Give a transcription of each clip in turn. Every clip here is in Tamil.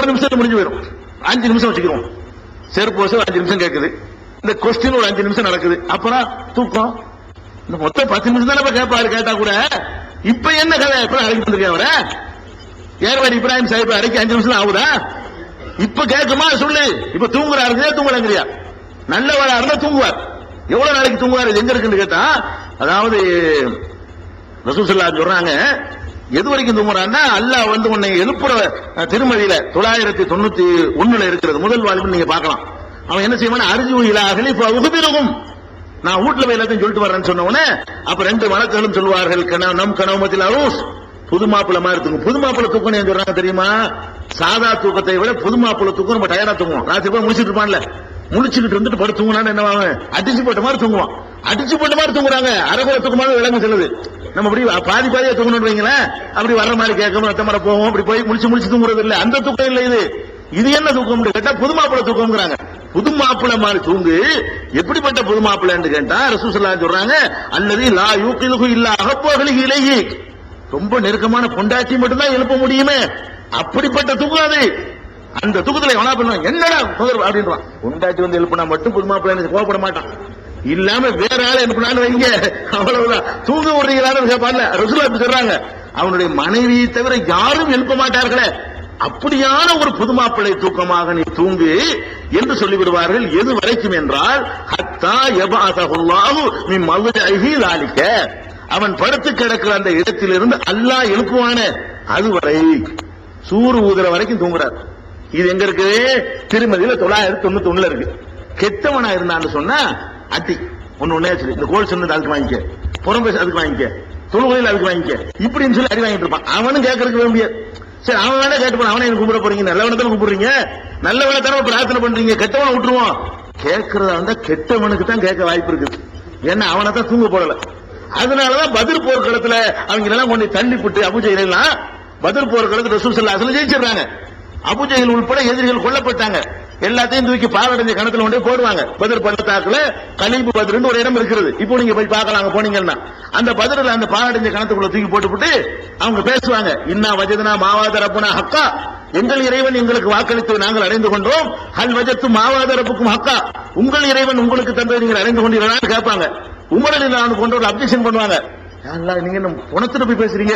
ஒரு நிமிஷத்துல முடிஞ்சு போயிடும் அஞ்சு நிமிஷம் வச்சுக்கிறோம். செருப்பு வசம் அஞ்சு நிமிஷம் கேட்குது இந்த கொஸ்டின் ஒரு அஞ்சு நிமிஷம் நடக்குது. அப்புறம் தூக்கம். இந்த மொத்தம் பத்து நிமிஷம் தானே கேட்பாரு கேட்டா கூட. இப்ப என்ன கதை? எப்படி அழைக்க வந்திருக்கேன் அவரை. ஏர்வாடி இப்ராஹிம் சாஹிப் அரைக்கு அஞ்சு நிமிஷம் ஆகுதா? இப்ப கேட்குமா? சொல்லு. இப்ப தூங்குறாருங்க தூங்கலங்கிறியா? நல்லவரா இருந்தா தூங்குவார். எவ்வளவு நாளைக்கு தூங்குவார்? எங்க இருக்குன்னு கேட்டா அதாவது ரசூசல்லா சொல்றாங்க எது வரைக்கும் தூங்குறான்னா அல்லாஹ் வந்து உன்னை எழுப்புற திருமதியில தொள்ளாயிரத்தி தொண்ணூத்தி ஒண்ணுல இருக்கிறது. முதல் வாழ்வு நீங்க பார்க்கலாம். அவன் என்ன செய்வான் அரிஜு இலாகலி உகுபிரகும் நான் வீட்டுல போய் எல்லாத்தையும் சொல்லிட்டு வரேன்னு சொன்ன உடனே அப்ப ரெண்டு வழக்குகளும் சொல்வார்கள் கன- நம் கனவுமத்தில் அரூஸ் புது மாப்பிள்ள மாதிரி தூங்கும். புது மாப்பிள்ள தூக்கணும் சொல்றாங்க தெரியுமா? சாதா தூக்கத்தை விட புது மாப்பிள்ள தூக்கம் நம்ம டயரா தூங்குவோம் ராத்திரி போய் முடிச்சுட்டு இருப்பான்ல. முடிச்சுக்கிட்டு இருந்துட்டு படுத்து தூங்கினான்னு என்ன அடிச்சு போட்ட மாதிரி தூங்குவான். அடிச்சு போட்ட மாதிரி தூங்குறாங்க. அரைகுறை தூக்கமாக விலங்கு செல்லுது. நம்ம அப்படி பாதி பாதியா தூங்கணும் வைங்களேன். அப்படி வர்ற மாதிரி கேட்கணும் ரத்த மரம் போவோம் அப்படி போய் முடிச்சு முடிச்சு தூங்குறது இல்ல அந்த தூக்கம் இல்ல இது. இது என்ன தூக்கம் கேட்டா புது மாப்பிள்ள தூக்கம்ங்கிறாங்க. புது மாப்பிள்ள மாதிரி தூங்கு. எப்படிப்பட்ட புது மாப்பிள்ளைன்னு கேட்டா ரசூசல்லா சொல்றாங்க அல்லது லா யூக்கிலுகு இல்ல அகப்போகளுக்கு இலகி ரொம்ப நெருக்கமான பொண்டாட்சி மட்டும்தான் எழுப்ப முடியுமே. அப்படிப்பட்ட தூக்கம் அது. அந்த தூக்கத்துல எவனா பண்ணுவான் என்னடா அப்படின்றான். பொண்டாட்சி வந்து எழுப்புனா மட்டும் புது மாப்பிள்ளை கோவப்பட மாட்டான். இல்லாம வேற ஆள் அனுப்பினாலும் வைங்க. அவ்வளவுதான். தூங்க விடுறீங்களான்னு கேட்பான்ல ரசூலா அப்படி சொல்றாங்க. அவனுடைய மனைவியை தவிர யாரும் எழுப்ப மாட்டார்களே. அப்படியான ஒரு புது மாப்பிள்ளை தூக்கமாக நீ தூங்கு என்று சொல்லிவிடுவார்கள். எது வரைக்கும் என்றால் ஹத்தா எபாசகுல்லாஹு நீ மதுஜி லாலிக்க அவன் படுத்து கிடக்கிற அந்த இடத்திலிருந்து அல்லாஹ் எழுப்புவானே. அதுவரை சூறு ஊதுற வரைக்கும் தூங்குறார். இது எங்க இருக்கு? திருமதியில தொள்ளாயிரத்தி தொண்ணூத்தி ஒண்ணுல இருக்கு. கெட்டவனா இருந்தான்னு சொன்னா அட்டி ஒன்னு ஒண்ணே சரி இந்த கோல் சொன்னது அதுக்கு வாங்கிக்க. புறம் பேச அதுக்கு வாங்கிக்க. தொழுகையில் அதுக்கு வாங்கிக்க. இப்படின்னு சொல்லி அடி வாங்கிட்டு இருப்பான். அவனும் கேட்கறதுக்கு முடியாது சரி அவன் வேணா கேட்டு போன அவனை எனக்கு கூப்பிட போறீங்க? நல்லவனை தானே கூப்பிடுறீங்க? நல்லவனை தானே பிரார்த்தனை பண்றீங்க. கெட்டவனை விட்டுருவோம் கேட்கறதா இருந்தா கெட்டவனுக்கு தான் கேட்க வாய்ப்பு இருக்குது. ஏன்னா அவனை தான் தூங்க போடல. அதனாலதான் பதில் போர்க்களத்துல அவங்க எல்லாம் கொண்டு தள்ளி போட்டு அபுஜெயில் எல்லாம் பதில் போர்க்களத்துல ரசூல் ஸல்லல்லாஹு ஜெயிச்சிடுறாங்க. அபுஜெயில் உள்பட எதிரிகள் கொல்லப்பட்டாங்க. எல்லாத்தையும் தூக்கி பாவடைஞ்ச கணத்துல கொண்டே போடுவாங்க. பதில் பள்ளத்தாக்குல கலீபு பதிர்னு ஒரு இடம் இருக்கிறது. இப்போ நீங்க போய் பார்க்கலாம் அங்க போனீங்கன்னா. அந்த பதிரில் அந்த பாவடைஞ்ச கணத்துக்குள்ள தூக்கி போட்டுவிட்டு அவங்க பேசுவாங்க. இன்னா வஜதனா மாவாதரப்புனா ஹக்கா. எங்கள் இறைவன் எங்களுக்கு வாக்களித்து நாங்கள் அடைந்து கொண்டோம். ஹல் வஜத்து மாவாதரப்புக்கும் ஹக்கா. உங்கள் இறைவன் உங்களுக்கு தந்தது நீங்கள் அடைந்து கொண்டீர்களான்னு கேட்பாங்க. உமரில் நான் கொண்டு ஒரு அப்ஜெக்ஷன் பண்ணுவாங்க. நீங்க நம்ம போய் பேசுறீங்க?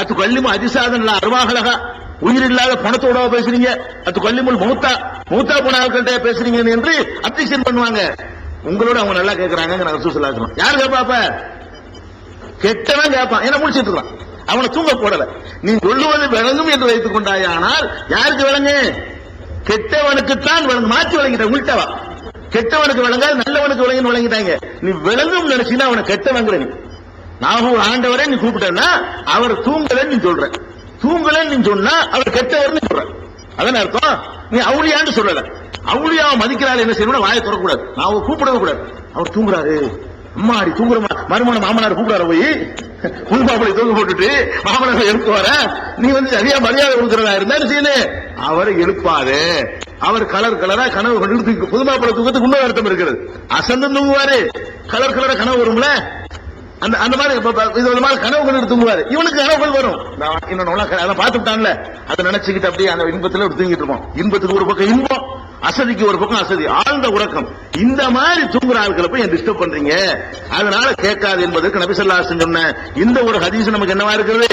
அது கல்லிமா அதிசாதன் அருவாகலகா உயிர் இல்லாத பணத்தோட பேசுறீங்க. அது கொல்லிமுல் மூத்தா மூத்தா போன ஆட்கள்கிட்ட பேசுறீங்க என்று அப்ஜெக்ஷன் பண்ணுவாங்க. உங்களோட அவங்க நல்லா கேட்கறாங்க நான் ரசூல் யாரு கேட்பாப்ப கெட்டவன் கேட்பான் என்ன முடிச்சிட்டு இருக்கான். அவனை தூங்க போடல. நீ சொல்லுவது விளங்கும் என்று வைத்துக் கொண்டாயானால் யாருக்கு விளங்கு? கெட்டவனுக்குத்தான் விளங்கு. மாற்றி விளங்கிட்ட உள்டவா கெட்டவனுக்கு விளங்காது நல்லவனுக்கு விளங்கி விளங்கிட்டாங்க. நீ விளங்கும் நினைச்சீங்கன்னா அவனை கெட்டவங்கிற நீ. நாகூர் ஆண்டவரே நீ கூப்பிட்டேன்னா அவர் தூங்கலன்னு நீ சொல்ற. தூங்கலன்னு நீ சொன்னா அவர் கெட்டவர்னு சொல்ற அதான் அர்த்தம்? நீ அவுளியான்னு சொல்லல. அவுளியாவை மதிக்கிறாள் என்ன செய்யணும் வாயை தொடக்கூடாது நான் கூப்பிடவே கூடாது. அவர் தூங்குறாரு. அம்மாடி தூங்குற மா- மருமன மாமனார் கூப்பிடாரு போய்? உன் தூங்க போட்டுட்டு மாமனார் எழுப்பு வர. நீ வந்து சரியா மரியாதை கொடுக்கறதா இருந்தா என்ன அவரை எழுப்பாதே. அவர் கலர் கலரா கனவு கண்டு தூக்கி தூக்கத்துக்கு இன்னொரு அர்த்தம் இருக்கிறது. அசந்து தூங்குவாரு. கலர் கலரா கனவு வரும்ல? அந்த அந்த மாதிரி இது ஒரு மாதிரி கனவுகள் தூங்குவாரு. இவனுக்கு கனவுகள் வரும். நான் இன்னொன்னு அதை பார்த்துட்டான்ல அதை நினைச்சுக்கிட்டு அப்படியே அந்த இன்பத்துல அப்படி தூங்கிட்டு இருப்போம். இன்பத்துக்கு ஒரு பக்கம் இன்பம் அசதிக்கு ஒரு பக்கம் அசதி. ஆழ்ந்த உறக்கம். இந்த மாதிரி தூங்குற ஆட்களை போய் டிஸ்டர்ப் பண்றீங்க? அதனால கேட்காது என்பதற்கு நபிசல்லாசன் சொன்ன இந்த ஒரு ஹதீஸ் நமக்கு என்னவா இருக்கிறது?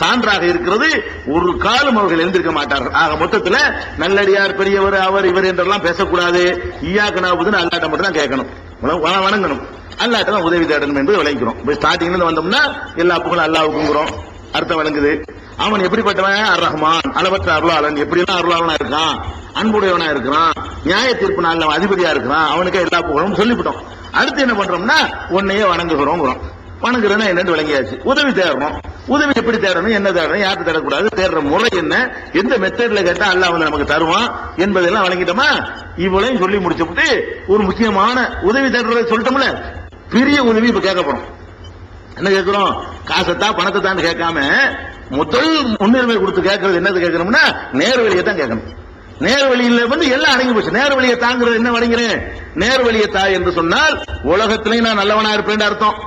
சான்றாக இருக்கிறது. ஒரு காலம் அவர்கள் எழுந்திருக்க மாட்டார்கள். ஆக மொத்தத்துல நல்லடியார் பெரியவர் அவர் இவர் என்றெல்லாம் பேசக்கூடாது. ஈயாக்கு நாவுதுன்னு அல்லாட்ட மட்டும் தான் கேட்கணும். வணங்கணும். அல்லாட்ட தான் உதவி தேடணும் என்று விளங்கிக்கிறோம். இப்போ ஸ்டார்டிங்ல இருந்து வந்தோம்னா எல்லா புகழும் அல்லாவுக்குங்கிறோம் அர்த்தம் விளங்குது. அவன் எப்படிப்பட்டவன்? அர் ரஹ்மான் அளவற்ற அருளாளன். எப்படிலாம் அருளாளனா இருக்கான்? அன்புடையவனா இருக்கிறான். நியாய தீர்ப்பு நாள்ல அவன் அதிபதியா இருக்கிறான். அவனுக்கு எல்லா புகழும் சொல்லிவிட்டோம். அடுத்து என்ன பண்றோம்னா உன்னையே வணங்குகிறோம் வணங்குறேன்னா என்னன்னு விளங்கியாச்சு. உதவி தேடணும். உதவி எப்படி தேடணும் என்ன தேடணும் யாருக்கு தேடக்கூடாது தேடுற முறை என்ன எந்த மெத்தட்ல கேட்டா அல்ல வந்து நமக்கு தருவான் என்பதெல்லாம் வழங்கிட்டோமா இவ்வளையும் சொல்லி முடிச்சுட்டு ஒரு முக்கியமான உதவி தேடுறதை சொல்லிட்டோம்ல. பெரிய உதவி இப்ப கேட்க போறோம். என்ன கேட்கிறோம்? காசத்தா பணத்தை தான் கேட்காம முதல் முன்னுரிமை கொடுத்து கேட்கறது என்னது கேட்கணும்னா நேர் வழியை தான் கேட்கணும். நேர் வழியில வந்து எல்லாம் அடங்கி போச்சு. நேர் வழியை தாங்கிறது என்ன வணங்கிறேன் நேர் வழியை தாய் என்று சொன்னால் உலகத்திலையும் நான் நல்லவனா இருப்பேன் அர்த்தம்.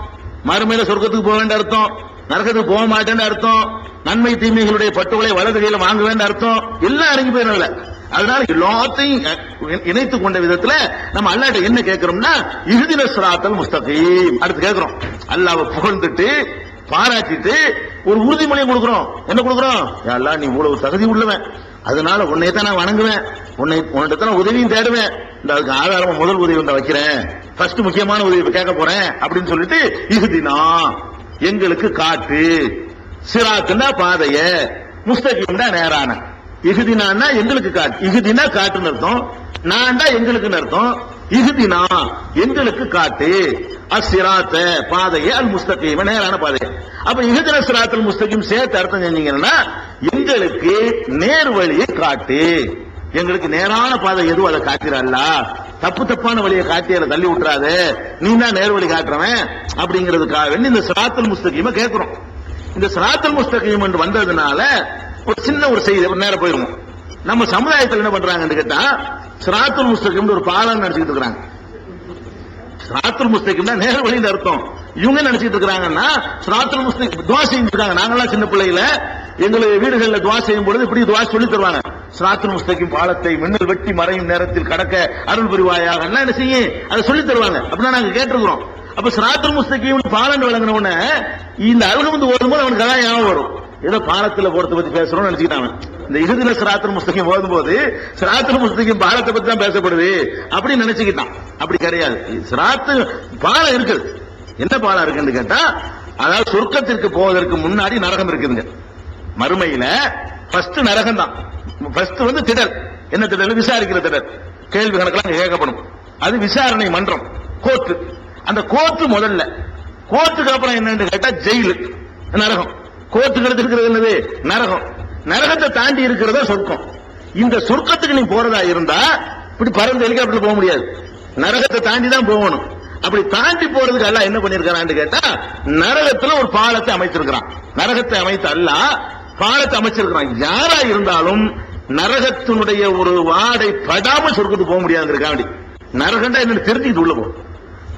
மறுமையில சொர்க்கத்துக்கு போக வேண்டிய அர்த்தம். நரகத்துக்கு போக மாட்டேன்னு அர்த்தம். நன்மை தீமைகளுடைய பட்டுகளை வலது கையில வாங்குவேன்னு அர்த்தம். எல்லாம் அறிஞ்சு போயிடல அதனால எல்லாத்தையும் இணைத்துக் கொண்ட விதத்துல நம்ம அல்லாட்ட என்ன கேட்கிறோம்னா இறுதின சிராத்தல் முஸ்தகீம். அடுத்து கேட்கிறோம். அல்லாவை புகழ்ந்துட்டு பாராட்டிட்டு ஒரு உறுதிமொழியை கொடுக்கிறோம். என்ன கொடுக்கிறோம்? எல்லாம் நீ இவ்வளவு தகுதி உள்ளவன். அதனால உன்னை தான் நான் வணங்குவேன். உன்னை உன்னிட்ட தான் உதவியும் தேடுவேன். இந்த அதுக்கு ஆதாரமா முதல் உதவி வந்து வைக்கிறேன். ஃபர்ஸ்ட் முக்கியமான உதவி கேட்க போறேன் அப்படின்னு சொல்லிட்டு இகுதினா எங்களுக்கு காட்டு. சிராத்துனா பாதைய முஸ்தகிம்னா நேரான. இகுதினா எங்களுக்கு காட்டு. இகுதினா காட்டுன்னு அர்த்தம். நான் தான் எங்களுக்குன்னு அர்த்தம். இகுதினா எங்களுக்கு காட்டு. அசிராத்த பாதையை அல் முஸ்தகீம நேரான பாதை. அப்ப இகுதின சிராத்தல் முஸ்தகிம் சேர்த்து அர்த்தம் செஞ்சீங்கன்னா எங்களுக்கு நேர் வழியை காட்டு. எங்களுக்கு நேரான பாதை எதுவும் அதை காட்டிடல தப்பு தப்பான வழியை காட்டி அதை தள்ளி விட்டுறாது. நீ தான் நேர் வழி காட்டுறவன் அப்படிங்கிறதுக்காக வேண்டி இந்த சிராத்தல் முஸ்தகீம கேட்கிறோம். இந்த சிராத்தல் முஸ்தகீம் என்று வந்ததுனால ஒரு சின்ன ஒரு செய்தி ஒரு நேரம் போயிருவோம். நம்ம சமுதாயத்தில் என்ன பண்றாங்கன்னு கேட்டா சிராத்துல் முஸ்தகிம் ஒரு பாலம் நினைச்சுக்கிட்டு இருக்கிறாங்க. சிராத்துல் முஸ்தகிம் நேர வழியில் அர்த்தம். இவங்க நினைச்சிட்டு இருக்காங்கன்னா சிராத்துல் முஸ்தகிம் துவா இருக்காங்க நாங்கெல்லாம் சின்ன பிள்ளையில எங்களுடைய வீடுகளில் துவா செய்யும் பொழுது இப்படி துவா சொல்லி தருவாங்க. சிராத்துல் முஸ்தகிம் பாலத்தை மின்னல் வெட்டி மறையும் நேரத்தில் கடக்க அருள் புரிவாயாக. என்ன செய்யும் அதை சொல்லி தருவாங்க. அப்படின்னா நாங்க கேட்டிருக்கிறோம். அப்ப சிராத்துல் முஸ்தகிம் பாலன் விளங்கின உடனே இந்த அருகமுந்து ஓடும்போது அவனுக்கு அதான் ஞாபகம் வரும். ஏதோ பாலத்துல போறத பத்தி பேசுறோம்னு நினைச்சுக்கிட்டாங்க இந்த இறுதியில சிராத்துல் ஓதும் போது சிராத்துல் முஸ்தகிம் பாலத்தை பத்தி தான் பேசப்படுது அப்படின்னு நினைச்சுக்கிட்டான். அப்படி கிடையாது. சிராத்து பாலம் இருக்குது. என்ன பாலம் இருக்குன்னு கேட்டா அதாவது சொர்க்கத்திற்கு போவதற்கு முன்னாடி நரகம் இருக்குதுங்க. மறுமையில ஃபர்ஸ்ட் நரகம் தான். ஃபர்ஸ்ட் வந்து திடல். என்ன திடல்? விசாரிக்கிற திடல். கேள்வி கணக்கெல்லாம் அங்க கேட்கப்படும். அது விசாரணை மன்றம் கோர்ட்டு. அந்த கோர்ட்டு முதல்ல. கோர்ட்டுக்கு அப்புறம் என்னன்னு கேட்டா ஜெயிலு. நரகம். கோர்ட்டுக்கு அடுத்து என்னது? நரகம். நரகத்தை தாண்டி இருக்கிறதா சொர்க்கம். இந்த சொர்க்கத்துக்கு நீ போறதா இருந்தா இப்படி பறந்து ஹெலிகாப்டர் போக முடியாது. நரகத்தை தாண்டி தான் போகணும். அப்படி தாண்டி போறதுக்கு அல்ல என்ன பண்ணிருக்கான்னு கேட்டா நரகத்துல ஒரு பாலத்தை அமைச்சிருக்கிறான் நரகத்தை அமைத்து அல்ல பாலத்தை அமைச்சிருக்கிறான். யாரா இருந்தாலும் நரகத்தினுடைய ஒரு வாடை படாம சொர்க்கத்துக்கு போக முடியாதுங்கிறக்காண்டி நரகண்டா என்னன்னு தெரிஞ்சுக்கிட்டு உள்ள போ.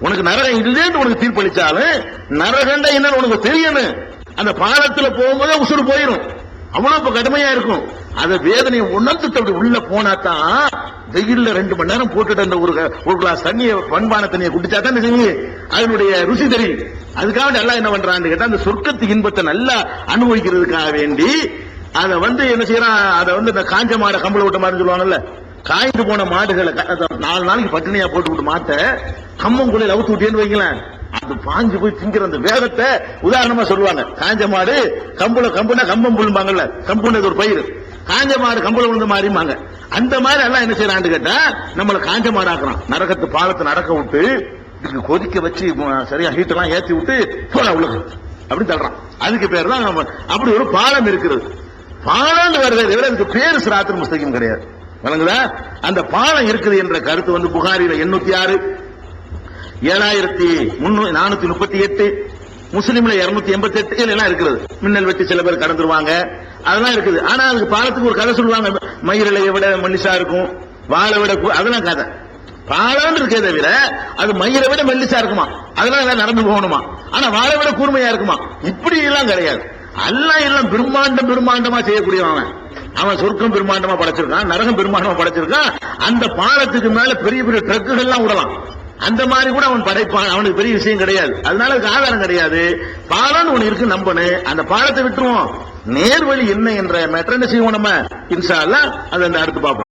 உனக்கு நரகம் இல்லைன்னு உனக்கு தீர்ப்பளிச்சாலும் நரகண்டா என்னன்னு உனக்கு தெரியணும் அந்த பாலத்துல போகும்போது உசுறு போயிடும் அவ்வளவு கடுமையா இருக்கும். அந்த வேதனையை உணர்ந்துட்டு அப்படி உள்ள போனா தான் வெயில்ல ரெண்டு மணி நேரம் போட்டுட்டு அந்த ஒரு க- ஒரு கிளாஸ் தண்ணியை பண்பான தண்ணியை குடிச்சா தான் செய்யும் அதனுடைய ருசி தெரியும். அதுக்காக நல்லா என்ன பண்றான்னு கேட்டா அந்த சொர்க்கத்து இன்பத்தை நல்லா அனுபவிக்கிறதுக்காக வேண்டி அதை வந்து என்ன செய்யறான்? அதை வந்து இந்த காஞ்ச மாடை கம்பளை விட்ட மாதிரி சொல்லுவாங்கல்ல காய்ந்து போன மாடுகளை நாலு நாளைக்கு பட்டினியா போட்டு விட்டு மாட்டை கம்மங்குள்ளையில அவுத்து விட்டேன்னு வைங்களேன். அது பாஞ்சு போய் திங்கிற அந்த வேகத்தை உதாரணமா சொல்லுவாங்க. காஞ்ச மாடு கம்புல கம்புனா கம்பம் புழும்பாங்கல்ல கம்புனது ஒரு பயிர் காஞ்ச மாடு கம்புல விழுந்த மாறிம்பாங்க அந்த மாதிரி எல்லாம் என்ன செய்யறான்னு கேட்டா நம்மள காஞ்ச மாடு ஆக்குறான் நரகத்து பாலத்தை நடக்க விட்டு இதுக்கு கொதிக்க வச்சு சரியா ஹீட் எல்லாம் ஏத்தி விட்டு போடா உள்ள அப்படி தள்ளுறான். அதுக்கு பேர் தான் அப்படி ஒரு பாலம் இருக்கிறது. பாலம் வருதே விட அதுக்கு பேரு சிராத்திர முஸ்தகம் கிடையாது. வழங்குதா அந்த பாலம் இருக்குது என்ற கருத்து வந்து புகாரில எண்ணூத்தி ஆறு ஏழாயிரத்தி நானூத்தி முப்பத்தி எட்டு முஸ்லீம்ல இருநூத்தி எண்பத்தி எட்டு எல்லாம் இருக்கிறது மின்னல் வெட்டி சில பேர் கடந்துருவாங்க. அதெல்லாம் இருக்குது. ஆனா அதுக்கு பாலத்துக்கு ஒரு கதை சொல்லுவாங்க. மயிரிழையை விட மல்லிசா இருக்கும் வாழை விட அதெல்லாம் கதை. பாலம் இருக்கே தவிர அது மயிரை விட மெல்லிசா இருக்குமா? அதெல்லாம் எல்லாம் நடந்து போகணுமா? ஆனா வாழை விட கூர்மையா இருக்குமா? இப்படி எல்லாம் கிடையாது. எல்லாம் எல்லாம் பிரம்மாண்டம் பிரம்மாண்டமா செய்யக்கூடியவன். அவன் அவன் சொர்க்கம் பிரம்மாண்டமா படைச்சிருக்கான் நரகம் பிரம்மாண்டமா படைச்சிருக்கான். அந்த பாலத்துக்கு மேல பெரிய பெரிய ட்ரக்குகள்லாம் விடலாம் அந்த மாதிரி கூட அவன் படைப்பான். அவனுக்கு பெரிய விஷயம் கிடையாது. அதனால அதுக்கு ஆதாரம் கிடையாது. பாலம்னு ஒண்ணு இருக்கு நம்பனு. அந்த பாலத்தை விட்டுருவோம். நேர்வழி என்ன என்ற மேட்டர் என்ன செய்வோம் நம்ம? இன்சா அதை அந்த அடுத்து பார்ப்போம்.